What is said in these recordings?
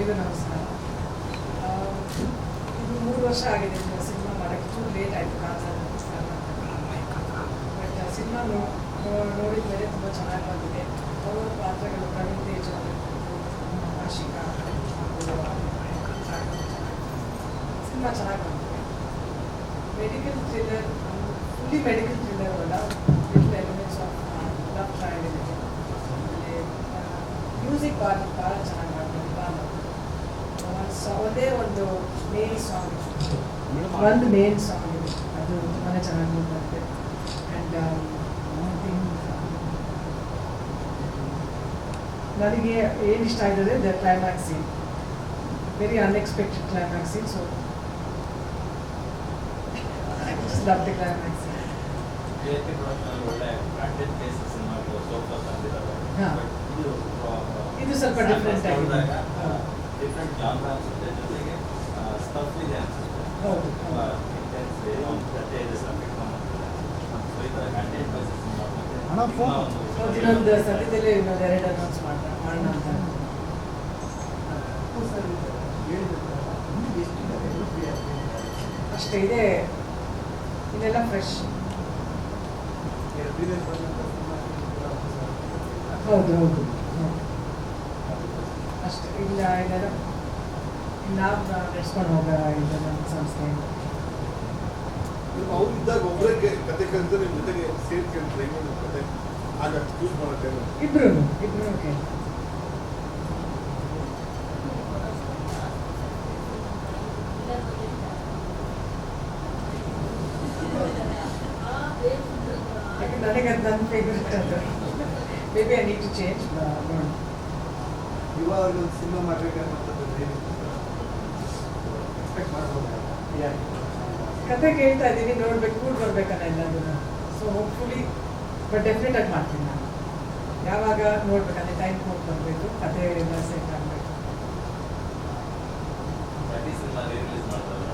ಎಲ್ರಿಗೂ ನಮಸ್ಕಾರ ಇದು ಮೂರು ವರ್ಷ ಆಗಿದೆ ಸಿನಿಮಾ ಮಾಡೋಕ್ಕೆ ಚೂರು ಲೇಟ್ ಆಯಿತು ಬಟ್ ಸಿನಿಮಾ ನೋಡಿದ ಮೇಲೆ ತುಂಬ ಚೆನ್ನಾಗಿ ಬಂದಿದೆ ಅವರ ಪಾತ್ರಗಳು ಪ್ರವೀಣ್ ತೇಜ್ ಆಶಿಕಾ ಸಿನಿಮಾ ಚೆನ್ನಾಗಿ ಬಂದಿದೆ medical thriller fully medical thriller ಅಲ್ಲ with elements of love trial ಇದೆ ಆಮೇಲೆ ಮ್ಯೂಸಿಕ್ ಭಾಳ ಭಾಳ ಚೆನ್ನಾಗಿ ಸಾ ಒಂದು ಮೇನ್ ಸಾಂಗ್ ಒಂದು ಮೇನ್ ಸಾಂಗ್ ಇದೆ. ಅದು ತುಂಬಾ ಚೆನ್ನಾಗಿ ಬರುತ್ತೆ. ಆ್ಯಂಡ್ ನನಗೆ ಏನು ಇಷ್ಟ ಆಗಿದೆ the climax scene very unexpected climax scene so love the climax ಇದು ಸ್ವಲ್ಪ ಡಿಫ್ರೆಂಟ್ ಆಗಿದೆ. ಡಿಫ್ರೆಂಟ್ ಜಾನ್ರ ಅನ್ಸುತ್ತೆ ಜೊತೆಗೆ ಸ್ಟಫ್ ಇದೆ ಅನ್ಸುತ್ತೆ ತುಂಬ. ಇಂಟೆನ್ಸ್ ಒಂದು ಕಥೆ ಇದೆ ಸಬ್ಜೆಕ್ಟ್ ಮಾಡ್ತಾರೆ ಸೊ ಈ ಥರ phone. ಹೌದು, ಇನ್ನೊಂದು ಸದ್ಯದಲ್ಲೇ ಇನ್ನೊಂದು ಎರಡು ಅನೌನ್ಸ್ ಮಾಡೋಣ ಮಾಡೋಣ ಅಂತ ಅಷ್ಟೇ ಇದೆ. ಇದೆಲ್ಲ ಫ್ರೆಶ್ ಹೌದು ಹೌದು. ಅಷ್ಟೇ ಇಲ್ಲ ಇದೆಲ್ಲ ನಾವು ನಡೆಸ್ಕೊಂಡು ಹೋಗೋ ಇದೆ ನಮ್ಮ ಸಂಸ್ಥೆ. ಅವ್ರು ಇದ್ದಾಗ ಒಬ್ಬರೇ ಕತೆ ಕಲಿತು ನಿಮ್ಮ ಜೊತೆಗೆ ಸೇರ್ಕೊಂಡ್ರೆ ಇನ್ನೊಂದು ಕತೆ. ಆಗ ಚೂಸ್ ಮಾಡೋಕ್ಕೆ ಇಬ್ರು ಇಬ್ರು ಓಕೆ ಯಾಕಂದ್ರೆ ನನಗೆ ಅದು ನನ್ನ ಫೇವ್ರೆಟ್ ಅದು maybe I need to change ಇವಾಗ ಒಂದು ಸಿನಿಮಾ ಮಾಡ್ಬೇಕನ್ನೋಂಥದ್ದು ಎಕ್ಸ್ಪೆಕ್ಟ್ ಮಾಡ್ಬೋದು. ಕತೆ ಕೇಳ್ತಾ ಇದ್ದೀನಿ ನೋಡ್ಬೇಕು ಕೂಡ ಬರ್ಬೇಕಲ್ಲ ಎಲ್ಲದನ್ನು ಸೊ ಹೋಪ್ಫುಲಿ ಬಟ್ ಡೆಫಿನೆಟ್ ಆಗಿ ಮಾಡ್ತೀನಿ ನಾನು. ಯಾವಾಗ ನೋಡ್ಬೇಕಂದ್ರೆ ಟೈಮ್ ಕೊಟ್ಟು ಬರಬೇಕು ಕತೆ ಎಲ್ಲ ಸೆಟ್ ಆಗಬೇಕು. ಪ್ರತಿ ಸಿನಿಮಾ ರಿಲೀಸ್ ಮಾಡ್ತಾರೆ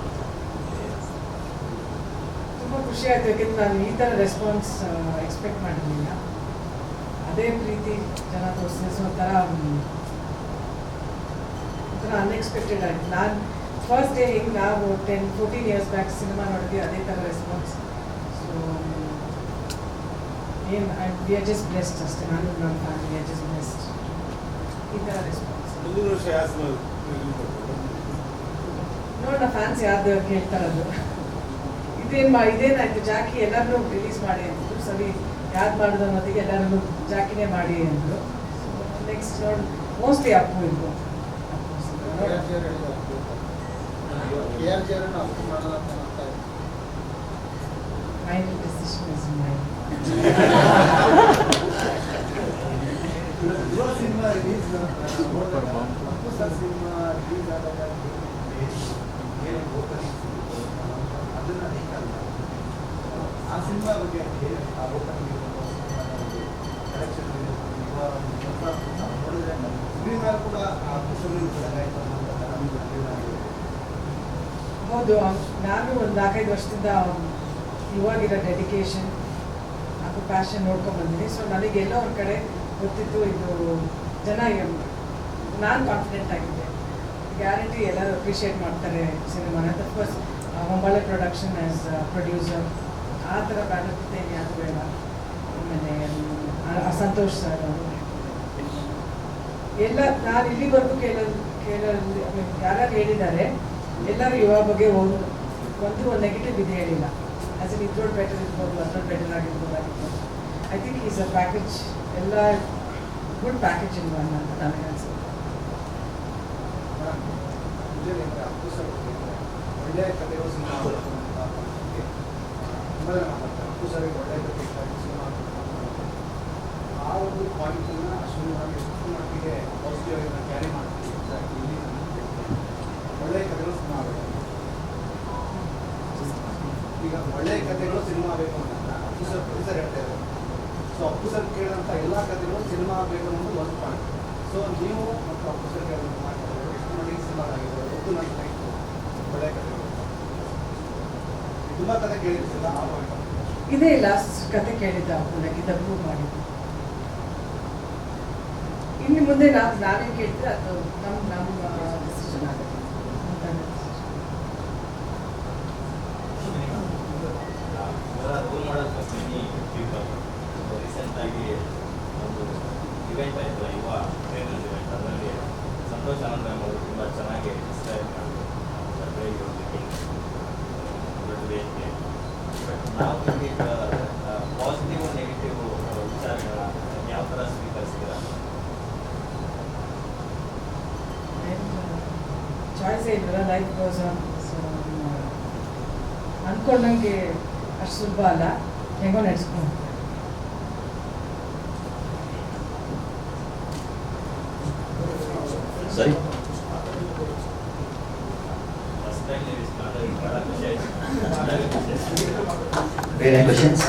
ತುಂಬ ಖುಷಿ ಆಯ್ತು ಯಾಕೆಂದ್ರೆ ನಾನು ಈ ಥರ ರೆಸ್ಪಾನ್ಸ್ ಎಕ್ಸ್ಪೆಕ್ಟ್ ಮಾಡಿರಲಿಲ್ಲ. ಅದೇ ಪ್ರೀತಿ ಜನ ತೋರಿಸಿದೆ. ಸೊ ಒಂಥರ ಒಂಥರ ಅನ್ಎಕ್ಸ್ಪೆಕ್ಟೆಡ್ ಆಯ್ತು. ನಾನು ಫಸ್ಟ್ ಡೇ ಹಿಂಗೆ ನಾವು ten fourteen years back cinema ನೋಡಿದ್ವಿ ಅದೇ ಥರ ರೆಸ್ಪಾನ್ಸ್ ಸೊ ಏನು ವಿ ಆರ್ ಜಸ್ಟ್ ಬ್ಲೆಸ್ಡ್ ಅಷ್ಟೇ. ನಾನು ನನ್ನ ಫ್ಯಾಮಿಲಿ ಆರ್ ಜಸ್ಟ್ ಬ್ಲೆಸ್ಡ್ ಈ ಥರ ರೆಸ್ಪಾನ್ಸ್ ನೋಡೋಣ ಫ್ಯಾನ್ಸ್ ಯಾರ್ದು ಕೇಳ್ತಾರದು ಇದೇನು ಮಾ ಇದೇನಾಯ್ತು? ಜಾಕಿ ಎಲ್ಲರನ್ನೂ ರಿಲೀಸ್ ಮಾಡಿ ಅಂತಿದ್ರು ಸರಿ ಯಾರು ಮಾಡಿದ ಅನ್ನೋದಿಗೆ ಎಲ್ಲರನ್ನೂ ಜಾಕಿನೇ ಮಾಡಿ ಅಂದರು. ನೆಕ್ಸ್ಟ್ ನೋಡಿ ಮೋಸ್ಟ್ಲಿ ಅಪ್ಪು ಇರ್ಬೋದು ಕೆ ಆರ್ ಜಿ ಅವರನ್ನು ಅಪ್ಪ ಮಾಡಲ್ಲ ಅಂತ ಮಾಡ್ತಾ ಇದ್ದಾರೆ. Final decision is mine Yuva cinema release Appu sir cinema release ಆದಾಗ ಏನು opening ಸಿಗುತ್ತೆ, ಅದನ್ನ ಅಲ್ಲ ಆ ಸಿನಿಮಾ ಬಗ್ಗೆ ಹೇಳಿ ಆ ಓಪನಿಂಗ್ ಕಲೆಕ್ಷನ್ ನೋಡಿದ್ರೆ ಸ್ಕ್ರೀನ್ ಮೇಲೆ ಕೂಡ ಆ ಪುಸ್ತಕ ಆಯ್ತು ಹೌದು ನಾನು ಒಂದು ನಾಲ್ಕೈದು ವರ್ಷದಿಂದ ಇವಾಗಿರೋ ಡೆಡಿಕೇಶನ್ ಅದು ಪ್ಯಾಷನ್ ನೋಡ್ಕೊಂಡು ಬಂದಿದ್ದೀನಿ. ಸೊ ನನಗೆಲ್ಲೋ ಒಂದು ಕಡೆ ಗೊತ್ತಿತ್ತು, ಇದು ಜನ ನಾನು ಕಾನ್ಫಿಡೆಂಟ್ ಆಗಿದ್ದೆ. ಗ್ಯಾರಂಟಿ ಎಲ್ಲರೂ ಅಪ್ರಿಷಿಯೇಟ್ ಮಾಡ್ತಾರೆ ಸಿನಿಮಾನ of course Hombale production as producer ಆ ಥರ ಬ್ಯಾನರ್ ಜೊತೆ ಯಾರು ಬೇಡ. ಆಮೇಲೆ ಸಂತೋಷ್ ಸರ್ ಎಲ್ಲ, ನಾನು ಇಲ್ಲಿವರೆಗೂ ಕೇಳ ಕೇಳೋ ಯಾರ್ಯಾರು ಹೇಳಿದ್ದಾರೆ ಎಲ್ಲರೂ ಯುವ ಬಗ್ಗೆ ಒಂದು ಒಂದು ನೆಗೆಟಿವ್ ಇದೆ ಹೇಳಿಲ್ಲ. ಆ್ಯಸ್ ಇನ್ ಇದ್ರೋಡ್ ಬೆಟರ್ ಇರ್ಬೋದು ಅದ್ರೋಡ್ ಬೆಟರ್ ಆಗಿರ್ಬೋದು ಆಗಿರ್ಬೋದು. I think is a package ಎಲ್ಲ ಗುಡ್ ಪ್ಯಾಕೇಜ್ ಇನ್ ಒನ್ ಅಂತ ನನಗೆ ಅನಿಸುತ್ತೆ. ಒಳ್ಳೆಯ ಕಥೆಗಳು ಸಿನಿಮಾ ಒಳ್ಳೆಯ ಕಥೆ ಸಿನಿಮಾ ಆ ಒಂದು ಪಾಯಿಂಟನ್ನ ಅಶ್ವಿನಿ ಒಳಗೆ ಎಷ್ಟು ಮಟ್ಟಿಗೆ ಪಾಸಿಟಿವ್ ಆಗಿ ನಾವು ಕ್ಯಾರಿ ಮಾಡ್ತೀವಿ ಅಂತ ಇಲ್ಲಿ ನಮ್ಗೆ ಗೊತ್ತಿದೆ. ಒಳ್ಳೆಯ ಕಥೆಗಳು ಸಿನಿಮಾ ಆಗಬೇಕು ಈಗ ಒಳ್ಳೆಯ ಕಥೆಗಳು ಸಿನಿಮಾ ಆಗಬೇಕು ಅಂತ. ಅಪ್ಪು ಸರ್ ಪ್ರೊಡ್ಯೂಸರ್ ಹೇಳ್ತಾ ಇದ್ದಾರೆ. ಸೊ ಅಪ್ಪು ಸರ್ ಕೇಳಿದಂಥ ಎಲ್ಲ ಕಥೆಗಳು ಸಿನಿಮಾ ಆಗಬೇಕು ಅನ್ನೋದು ಒಂದು ಪಾಯಿಂಟ್ ಸೊ ನೀವು ಮತ್ತು ಅಪ್ಪು ಸರ್ ಕೇಳಿದಂಥ ಮಾತಾಡಿದ್ರೆ ಎಷ್ಟು ಮಟ್ಟಿಗೆ ಸಿನಿಮಾ ಆಗಿದೆ ಒಂದು ನನ್ನ ಲೈಫ್ ಒಳ್ಳೆಯ ಕಥೆಗಳು ತುಂಬ ಕಥೆ ಕೇಳಿರ್ತಿಲ್ಲ ಆ ಪಾಯಿಂಟ್ ಇದೇ ಲಾಸ್ಟ್ ಕತೆ ಕೇಳಿದ್ದ ನನಗೆ ತಪ್ಪು ಮಾಡಿದ್ದು. ಇನ್ನು ಮುಂದೆ ನಾನು ನಾನೇ ಕೇಳಿದ್ರೆ ಅದು ಟ್ರೈನರ್ಸ್ ಇವೆಂಟ್ ಅದರಲ್ಲಿ ಸಂತೋಷ್ ಆನಂದ್ ಅವರು ತುಂಬ ಚೆನ್ನಾಗಿ ಡಿಸ್ಕ್ರೈಬ್ ಮಾಡಿದ್ರು ನಾವು ಇಲ್ಲಿ ಪಾಸಿಟಿವ್ ನೆಗೆಟಿವ್ ವಿಚಾರಗಳ ಯಾವ ಥರ ಸ್ವೀಕರಿಸಿದ್ರ ಚಾಯ್ಸೇ ಇಲ್ವಲ್ಲ ಲೈಫ್ ಗೋಸ್ ಅಂದ್ಕೊಂಡಂಗೆ ಅಷ್ಟು ಸುಲಭ ಅಲ್ಲ. ಹೆಂಗೋ ನಡೆಸ್ಕೊಂಡು. ಸರಿ ಫಸ್ಟ್ ಟೈಮ್ ನೀವು ಇಷ್ಟು ಮಾತಾಡಿ ಭಾಳ ಖುಷಿ ಆಯಿತು ಬೇರೆ ಕ್ವಶನ್ಸ್